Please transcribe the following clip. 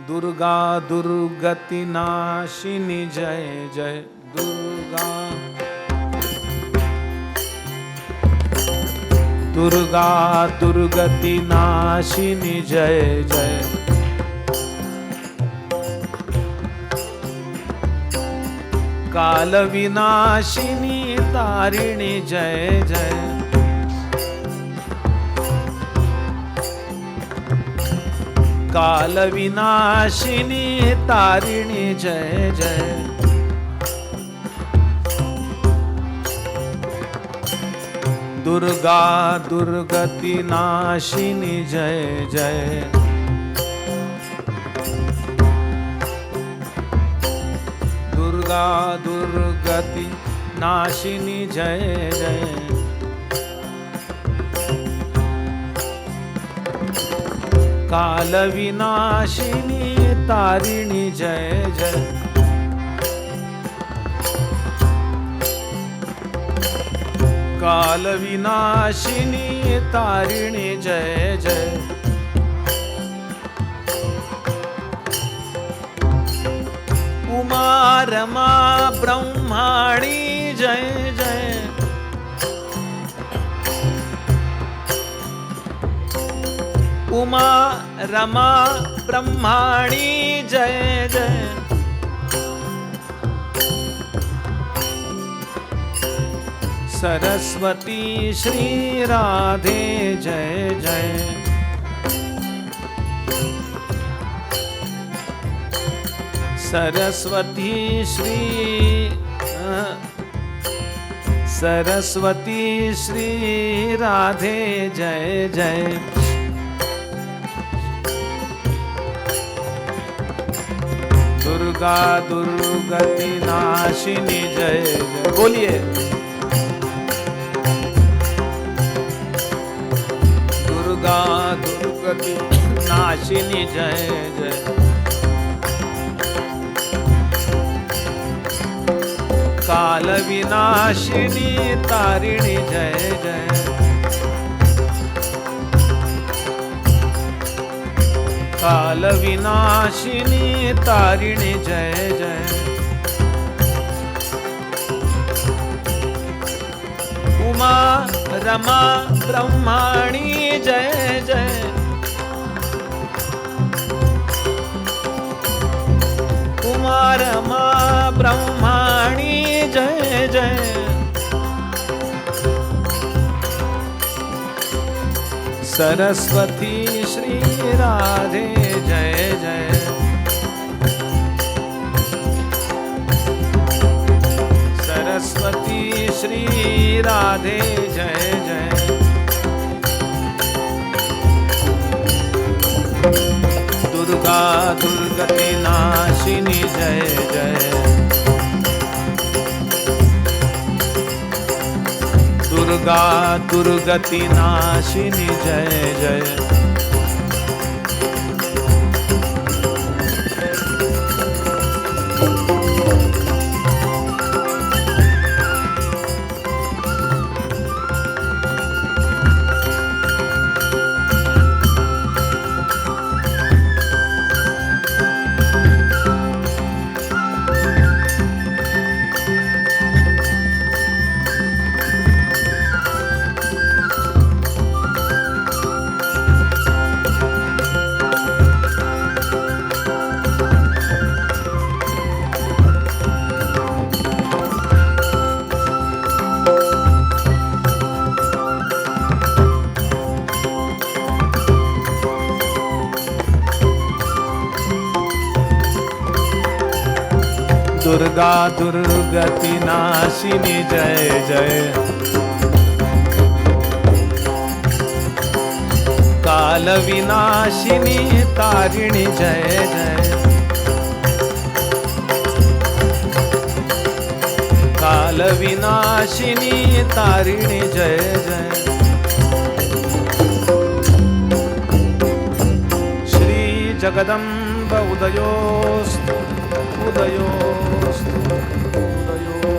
दुर्गा दुर्गति नाशिनी, जय जय दुर्गा। दुर्गा दुर्गति नाशिनी, जय जय। काल विनाशिनी तारिणी, जय जय। काल विनाशिनी, तारिणी, जय जय। दुर्गा, दुर्गति नाशिनी, जय जय। दुर्गा, दुर्गति नाशिनी, जय जय। काल विनाशिनी तारिणी जय जय। काल विनाशिनी तारिणी जय जय। उमा ब्रह्माणी जय जय। उमा रमा ब्रह्माणी जय जय। सरस्वती श्री राधे जय जय। सरस्वती श्री सरस्वती श्री राधे जय जय। दुर्गा दुर्गति नाशिनी जय जय। बोलिए। दुर्गा दुर्गति नाशिनी जय जय। काल विनाशिनी तारिणी जय जय। काल विनाशिनी तारिणी जय जय। उमा रमा ब्रह्माणी जय जय। उमा रमा ब्रह्माणी सरस्वती श्री राधे, जय जय। सरस्वती श्री राधे, जय जय। दुर्गा, दुर्गति नाशिनी, जय जय। दुर्गा दुर्गति नाशिनी जय जय। दुर्गा दुर्गति नाशिनी, जय जय। काल विनाशिनी, तारिणी, जय जय। काल विनाशिनी, तारिणी, जय जय। श्री उदयोस्तु उदयोस्तु उदयोस्तु